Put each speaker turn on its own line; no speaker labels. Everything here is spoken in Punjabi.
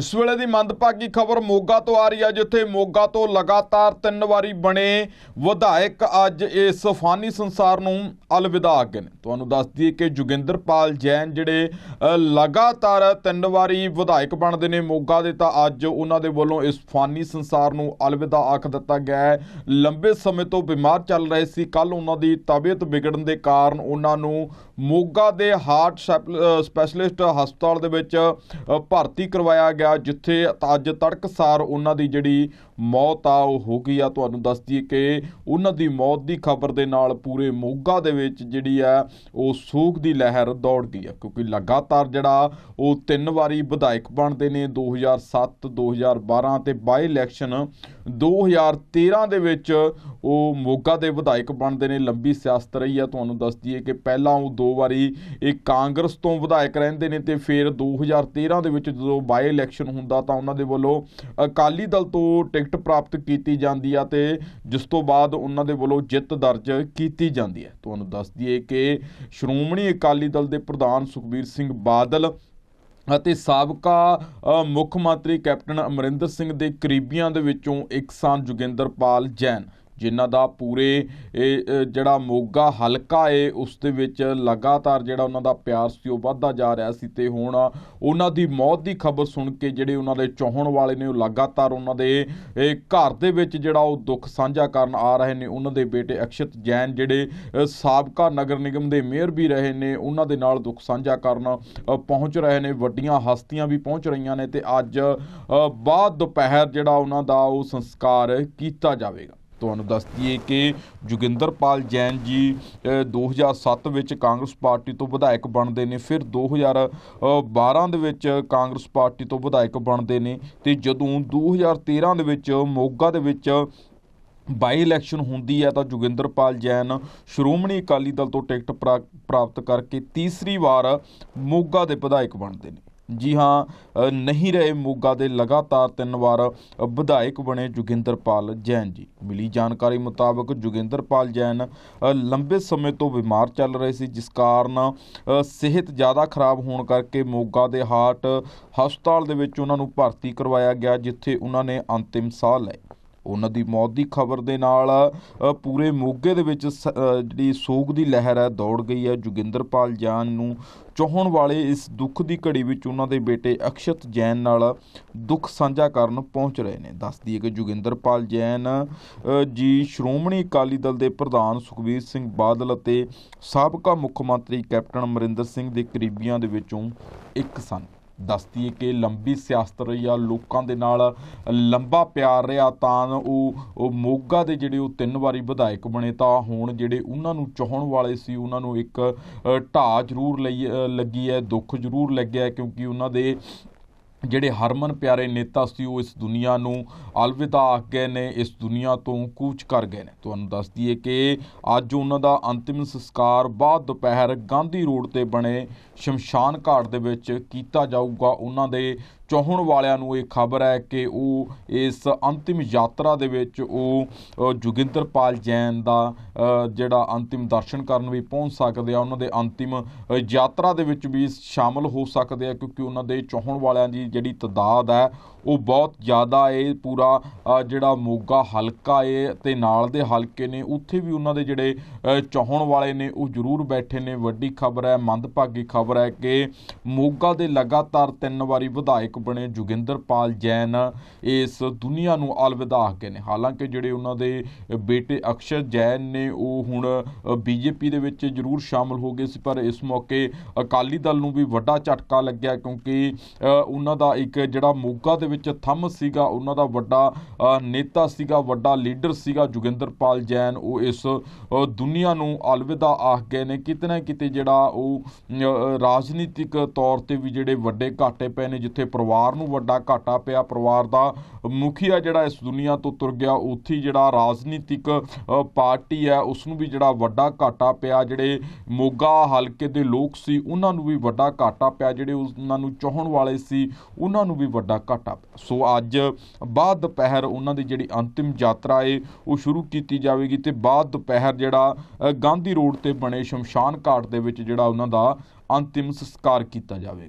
ਇਸ ਵੇਲੇ ਦੀ ਮੰਦਭਾਗੀ ਖਬਰ ਮੋਗਾ ਤੋਂ ਆ ਰਹੀ ਹੈ, ਜਿੱਥੇ ਮੋਗਾ ਤੋਂ ਲਗਾਤਾਰ ਤਿੰਨ ਵਾਰੀ ਬਣੇ ਵਿਧਾਇਕ ਅੱਜ ਇਸ ਫਾਨੀ ਸੰਸਾਰ ਨੂੰ ਅਲਵਿਦਾ ਆਗੇ ਨੇ। ਤੁਹਾਨੂੰ ਦੱਸ ਦਈਏ ਕਿ ਜੋਗਿੰਦਰਪਾਲ ਜੈਨ ਜਿਹੜੇ ਲਗਾਤਾਰ ਤਿੰਨ ਵਾਰੀ ਵਿਧਾਇਕ ਬਣਦੇ ਨੇ ਮੋਗਾ ਦੇ, ਤਾਂ ਅੱਜ ਉਹਨਾਂ ਦੇ ਵੱਲੋਂ ਇਸ ਫਾਨੀ ਸੰਸਾਰ ਨੂੰ ਅਲਵਿਦਾ ਆਖ ਦਿੱਤਾ ਗਿਆ ਹੈ। ਲੰਬੇ ਸਮੇਂ ਤੋਂ ਬਿਮਾਰ ਚੱਲ ਰਹੇ ਸੀ। ਕੱਲ ਉਹਨਾਂ ਦੀ ਤਬੀਅਤ ਵਿਗੜਨ ਦੇ ਕਾਰਨ ਉਹਨਾਂ ਨੂੰ ਮੋਗਾ ਦੇ ਹਾਰਟ ਸੈਪ- ਸਪੈਸ਼ਲਿਸਟ ਹਸਪਤਾਲ ਦੇ ਵਿੱਚ ਭਰਤੀ ਕਰਵਾਇਆ ਗਿਆ ਜਿੱਥੇ ਅੱਜ ਤੜਕਸਾਰ ਉਹਨਾਂ ਦੀ ਜਿਹੜੀ ਮੌਤ ਆ, ਉਹ ਹੋ ਗਈ ਆ। ਤੁਹਾਨੂੰ ਦੱਸ ਦਈਏ ਕਿ ਉਹਨਾਂ ਦੀ ਮੌਤ ਦੀ ਖਬਰ ਦੇ ਨਾਲ ਪੂਰੇ ਮੋਗਾ ਦੇ ਵਿੱਚ ਜਿਹੜੀ ਆ, ਉਹ ਸੋਗ ਦੀ ਲਹਿਰ ਦੌੜ ਗਈ ਆ, ਕਿਉਂਕਿ ਲਗਾਤਾਰ ਜਿਹੜਾ ਉਹ ਤਿੰਨ ਵਾਰੀ ਵਿਧਾਇਕ ਬਣਦੇ ਨੇ 2007 2012 ਤੇ ਬਾਈ ਇਲੈਕਸ਼ਨ 2013 ਦੇ ਵਿੱਚ ਉਹ ਮੋਗਾ ਦੇ ਵਿਧਾਇਕ ਬਣਦੇ ਨੇ, ਲੰਬੀ ਸਿਆਸਤ ਰਹੀ ਆ। ਤੁਹਾਨੂੰ ਦੱਸ ਦਈਏ ਕਿ ਪਹਿਲਾਂ ਉਹ ਦੋ ਵਾਰੀ ਇਹ ਕਾਂਗਰਸ ਤੋਂ ਵਿਧਾਇਕ ਰਹਿੰਦੇ ਨੇ ਤੇ ਫਿਰ 2013 ਦੇ ਵਿੱਚ ਜਦੋਂ ਬਾਈ ਇਲੈਕਸ਼ਨ ਹੁੰਦਾ ਤਾਂ ਉਹਨਾਂ ਦੇ ਵੱਲੋਂ ਅਕਾਲੀ ਦਲ ਤੋਂ ਟਿਕਟ ਪ੍ਰਾਪਤ ਕੀਤੀ ਜਾਂਦੀ ਆ ਤੇ ਜਿਸ ਤੋਂ ਬਾਅਦ ਉਹਨਾਂ ਦੇ ਵੱਲੋਂ ਜਿੱਤ ਦਰਜ ਕੀਤੀ ਜਾਂਦੀ ਹੈ ਤੁਹਾਨੂੰ ਦੱਸ ਦਈਏ ਕਿ ਸ਼੍ਰੋਮਣੀ ਅਕਾਲੀ ਦਲ ਦੇ ਪ੍ਰਧਾਨ ਸੁਖਬੀਰ ਸਿੰਘ ਬਾਦਲ ਅਤੇ ਸਾਬਕਾ ਮੁੱਖ ਮੰਤਰੀ ਕੈਪਟਨ ਅਮਰਿੰਦਰ ਸਿੰਘ ਦੇ ਕਰੀਬੀਆਂ ਦੇ ਵਿੱਚੋਂ ਇੱਕ ਸਨ, ਜੋਗਿੰਦਰਪਾਲ ਜੈਨ। ਜਿਨ੍ਹਾਂ ਦਾ ਪੂਰੇ ਜਿਹੜਾ ਮੋਗਾ ਹਲਕਾ ਏ, ਉਸ ਦੇ ਵਿੱਚ ਲਗਾਤਾਰ ਜਿਹੜਾ ਉਹਨਾਂ ਦਾ ਪਿਆਰ ਸੀ ਉਹ ਵੱਧਦਾ ਜਾ ਰਿਹਾ ਸੀ ਤੇ ਹੁਣ ਉਹਨਾਂ ਦੀ ਮੌਤ ਦੀ ਖਬਰ ਸੁਣ ਕੇ ਜਿਹੜੇ ਉਹਨਾਂ ਦੇ ਚਾਹਣ ਵਾਲੇ ਨੇ, ਉਹ ਲਗਾਤਾਰ ਉਹਨਾਂ ਦੇ ਘਰ ਦੇ ਵਿੱਚ ਜਿਹੜਾ ਉਹ ਦੁੱਖ ਸਾਂਝਾ ਕਰਨ ਆ ਰਹੇ ਨੇ। ਉਹਨਾਂ ਦੇ ਬੇਟੇ ਅਕਸ਼ਿਤ ਜੈਨ ਜਿਹੜੇ ਸਾਬਕਾ ਨਗਰ ਨਿਗਮ ਦੇ ਮੇਅਰ ਵੀ ਰਹੇ ਨੇ, ਉਹਨਾਂ ਦੇ ਨਾਲ ਦੁੱਖ ਸਾਂਝਾ ਕਰਨ ਪਹੁੰਚ ਰਹੇ ਨੇ। ਵੱਡੀਆਂ ਹਸਤੀਆਂ ਵੀ ਪਹੁੰਚ ਰਹੀਆਂ ਨੇ ਤੇ ਅੱਜ ਬਾਅਦ ਦੁਪਹਿਰ ਜਿਹੜਾ ਉਹਨਾਂ ਦਾ ਉਹ ਸੰਸਕਾਰ ਕੀਤਾ ਜਾਵੇਗਾ। ਤੁਹਾਨੂੰ ਦੱਸ ਦਈਏ ਕਿ ਜੋਗਿੰਦਰਪਾਲ ਜੈਨ ਜੀ ਅ, 2007 ਵਿੱਚ ਕਾਂਗਰਸ ਪਾਰਟੀ ਤੋਂ ਵਿਧਾਇਕ ਬਣਦੇ ਨੇ ਫਿਰ 2012 ਦੇ ਵਿੱਚ ਕਾਂਗਰਸ ਪਾਰਟੀ ਤੋਂ ਵਿਧਾਇਕ ਬਣਦੇ ਨੇ ਤੇ ਜਦੋਂ 2013 ਦੇ ਵਿੱਚ ਮੋਗਾ ਦੇ ਵਿੱਚ ਬਾਈ ਇਲੈਕਸ਼ਨ ਹੁੰਦੀ ਹੈ ਤਾਂ ਜੋਗਿੰਦਰਪਾਲ ਜੈਨ ਸ਼੍ਰੋਮਣੀ ਅਕਾਲੀ ਦਲ ਤੋਂ ਟਿਕਟ ਪ੍ਰਾ- ਪ੍ਰਾਪਤ ਕਰਕੇ ਤੀਸਰੀ ਵਾਰ ਮੋਗਾ ਦੇ ਵਿਧਾਇਕ ਬਣਦੇ ਨੇ। ਜੀ ਹਾਂ ਨਹੀਂ ਰਹੇ ਮੋਗਾ ਦੇ ਲਗਾਤਾਰ ਤਿੰਨ ਵਾਰ ਵਿਧਾਇਕ ਬਣੇ ਜੋਗਿੰਦਰਪਾਲ ਜੈਨ ਜੀ। ਮਿਲੀ ਜਾਣਕਾਰੀ ਮੁਤਾਬਕ ਜੋਗਿੰਦਰਪਾਲ ਜੈਨ ਲੰਬੇ ਸਮੇਂ ਤੋਂ ਬਿਮਾਰ ਚੱਲ ਰਹੇ ਸੀ, ਜਿਸ ਕਾਰਨ ਸਿਹਤ ਜ਼ਿਆਦਾ ਖਰਾਬ ਹੋਣ ਕਰਕੇ ਮੋਗਾ ਦੇ ਹਾਰਟ ਹਸਪਤਾਲ ਦੇ ਵਿੱਚ ਉਹਨਾਂ ਨੂੰ ਭਰਤੀ ਕਰਵਾਇਆ ਗਿਆ, ਜਿੱਥੇ ਉਹਨਾਂ ਨੇ ਅੰਤਿਮ ਸਾਹ ਲਏ। ਉਹਨਾਂ ਦੀ ਮੌਤ ਦੀ ਖਬਰ ਦੇ ਨਾਲ ਪੂਰੇ ਮੋਗੇ ਦੇ ਵਿੱਚ ਸ- ਜਿਹੜੀ ਸੋਗ ਦੀ ਲਹਿਰ ਹੈ, ਦੌੜ ਗਈ ਹੈ। ਜੋਗਿੰਦਰਪਾਲ ਜਾਨ ਨੂੰ ਚਾਹਣ ਵਾਲੇ ਇਸ ਦੁੱਖ ਦੀ ਘੜੀ ਵਿੱਚ ਉਹਨਾਂ ਦੇ ਬੇਟੇ ਅਕਸ਼ਤ ਜੈਨ ਨਾਲ ਦੁੱਖ ਸਾਂਝਾ ਕਰਨ ਪਹੁੰਚ ਰਹੇ ਨੇ। ਦੱਸ ਦਈਏ ਕਿ ਜੋਗਿੰਦਰਪਾਲ ਜੈਨ ਜੀ ਸ਼੍ਰੋਮਣੀ ਅਕਾਲੀ ਦਲ ਦੇ ਪ੍ਰਧਾਨ ਸੁਖਬੀਰ ਸਿੰਘ ਬਾਦਲ ਅਤੇ ਸਾਬਕਾ ਮੁੱਖ ਮੰਤਰੀ ਕੈਪਟਨ ਅਮਰਿੰਦਰ ਸਿੰਘ ਦੇ ਕਰੀਬੀਆਂ ਦੇ ਵਿੱਚੋਂ ਇੱਕ ਸਨ। ਦੱਸਦੀ ਹੈ ਕਿ ਲੰਬੀ ਸਿਆਸਤ ਰਹੀ ਆ ਲੋਕਾਂ ਦੇ ਨਾਲ ਲੰਬਾ ਪਿਆਰ ਰਿਹਾ ਤਾਂ ਉਹ ਉਹ ਮੋਗਾ ਦੇ ਜਿਹੜੇ ਉਹ ਤਿੰਨ ਵਾਰੀ ਵਿਧਾਇਕ ਬਣੇ ਤਾਂ ਹੁਣ ਜਿਹੜੇ ਉਹਨਾਂ ਨੂੰ ਚਾਹਣ ਵਾਲੇ ਸੀ ਉਹਨਾਂ ਨੂੰ ਇੱਕ ਅ, ਢਾਹ ਜ਼ਰੂਰ ਲਈ ਲੱਗੀ ਹੈ ਦੁੱਖ ਜ਼ਰੂਰ ਲੱਗਿਆ ਕਿਉਂਕਿ ਉਹਨਾਂ ਦੇ ਜਿਹੜੇ ਹਰਮਨ ਪਿਆਰੇ ਨੇਤਾ ਸੀ, ਉਹ ਇਸ ਦੁਨੀਆ ਨੂੰ ਅਲਵਿਦਾ ਆਖ ਗਏ ਨੇ, ਇਸ ਦੁਨੀਆ ਤੋਂ ਕੂਚ ਕਰ ਗਏ ਨੇ। ਤੁਹਾਨੂੰ ਦੱਸ ਦਈਏ ਕਿ ਅੱਜ ਉਹਨਾਂ ਦਾ ਅੰਤਿਮ ਸੰਸਕਾਰ ਬਾਅਦ ਦੁਪਹਿਰ ਗਾਂਧੀ ਰੋਡ ਤੇ ਬਣੇ ਸ਼ਮਸ਼ਾਨ ਘਾਟ ਦੇ ਵਿੱਚ ਕੀਤਾ ਜਾਊਗਾ। ਉਹਨਾਂ ਦੇ ਚਾਹਣ ਵਾਲਿਆਂ ਨੂੰ ਇਹ ਖਬਰ ਹੈ ਕਿ ਉਹ ਇਸ ਅੰਤਿਮ ਯਾਤਰਾ ਦੇ ਵਿੱਚ ਉਹ ਅ, ਜੋਗਿੰਦਰਪਾਲ ਜੈਨ ਦਾ ਜਿਹੜਾ ਅੰਤਿਮ ਦਰਸ਼ਨ ਕਰਨ ਵੀ ਪਹੁੰਚ ਸਕਦੇ ਆ ਉਹਨਾਂ ਦੇ ਅੰਤਿਮ ਯਾਤਰਾ ਦੇ ਵਿੱਚ ਵੀ ਸ਼ਾਮਲ ਹੋ ਸਕਦੇ ਆ ਕਿਉਂਕਿ ਉਹਨਾਂ ਦੇ ਚਾਹੁਣ ਵਾਲਿਆਂ ਦੀ ਜਿਹੜੀ ਤਦਾਦ ਹੈ ਉਹ ਬਹੁਤ ਜ਼ਿਆਦਾ ਏ ਪੂਰਾ ਜਿਹੜਾ ਮੋਗਾ ਹਲਕਾ ਏ ਤੇ ਨਾਲ ਦੇ ਹਲਕੇ ਨੇ ਉੱਥੇ ਵੀ ਉਹਨਾਂ ਦੇ ਜਿਹੜੇ ਅ, ਚਾਹਣ ਵਾਲੇ ਨੇ ਉਹ ਜ਼ਰੂਰ ਬੈਠੇ ਨੇ। ਵੱਡੀ ਖਬਰ ਹੈ ਮੰਦਭਾਗੀ ਖਬਰ ਹੈ ਕਿ ਮੋਗਾ ਦੇ ਲਗਾਤਾਰ ਤਿੰਨ ਵਾਰੀ ਵਿਧਾਇਕ ਬਣੇ ਜੋਗਿੰਦਰਪਾਲ ਜੈਨ ਇਸ ਦੁਨੀਆ ਨੂੰ ਅਲਵਿਦਾ ਆਖ ਗਏ ਨੇ। ਹਾਲਾਂਕਿ ਜਿਹੜੇ ਉਹਨਾਂ ਦੇ ਬੇਟੇ ਅਕਸ਼ਰ ਜੈਨ ਨੇ ਉਹ ਹੁਣ ਬੀਜੇਪੀ ਦੇ ਵਿੱਚ ਜ਼ਰੂਰ ਸ਼ਾਮਲ ਹੋ ਗਏ ਸੀ ਪਰ ਇਸ ਮੌਕੇ ਅਕਾਲੀ ਦਲ ਨੂੰ ਵੀ ਵੱਡਾ ਝਟਕਾ ਲੱਗਿਆ ਕਿਉਂਕਿ ਉਹਨਾਂ ਦਾ ਇੱਕ ਜਿਹੜਾ ਮੋਗਾ ਦੇ ਵਿੱਚ ਥੰਮ ਸੀਗਾ ਉਹਨਾਂ ਦਾ ਵੱਡਾ ਨੇਤਾ ਸੀਗਾ ਵੱਡਾ ਲੀਡਰ ਸੀਗਾ ਜੋਗਿੰਦਰਪਾਲ ਜੈਨ। ਉਹ ਇਸ ਅ, ਦੁਨੀਆ ਨੂੰ ਅਲਵਿਦਾ ਆਖ ਗਏ ਨੇ। ਕਿਤੇ ਨਾ ਕਿਤੇ ਜਿਹੜਾ ਉਹ ਰਾਜਨੀਤਿਕ ਤੌਰ ਤੇ ਵੀ ਜਿਹੜੇ ਵੱਡੇ ਘਾਟੇ ਪਏ ਨੇ ਜਿੱਥੇ ਪਰਿਵਾਰ ਪਰਿਵਾਰ ਨੂੰ ਵੱਡਾ ਘਾਟਾ ਪਿਆ। ਪਰਿਵਾਰ ਦਾ ਮੁਖੀਆ ਜਿਹੜਾ ਇਸ ਦੁਨੀਆ ਤੋਂ ਤੁਰ ਗਿਆ। ਉੱਥੇ ਜਿਹੜਾ ਰਾਜਨੀਤਿਕ ਪਾਰਟੀ ਹੈ ਉਸ ਨੂੰ ਵੀ ਜਿਹੜਾ ਵੱਡਾ ਘਾਟਾ ਪਿਆ। ਜਿਹੜੇ ਮੋਗਾ ਹਲਕੇ ਦੇ ਲੋਕ ਸੀ, ਉਹਨਾਂ ਨੂੰ ਵੀ ਵੱਡਾ ਘਾਟਾ ਪਿਆ। ਜਿਹੜੇ ਉਹਨਾਂ ਨੂੰ ਚਾਹਣ ਵਾਲੇ ਸੀ, ਉਹਨਾਂ ਨੂੰ ਵੀ ਵੱਡਾ ਘਾਟਾ ਪਿਆ। ਸੋ ਅੱਜ ਬਾਅਦ ਦੁਪਹਿਰ ਉਹਨਾਂ ਦੀ ਜਿਹੜੀ ਅੰਤਿਮ ਯਾਤਰਾ ਏ, ਉਹ ਸ਼ੁਰੂ ਕੀਤੀ ਜਾਵੇਗੀ ਤੇ ਬਾਅਦ ਦੁਪਹਿਰ ਜਿਹੜਾ ਗਾਂਧੀ ਰੋਡ ਤੇ ਬਣੇ ਸ਼ਮਸ਼ਾਨ ਘਾਟ ਦੇ ਵਿੱਚ ਜਿਹੜਾ ਉਹਨਾਂ ਦਾ ਅੰਤਿਮ ਸੰਸਕਾਰ ਕੀਤਾ ਜਾਵੇਗਾ।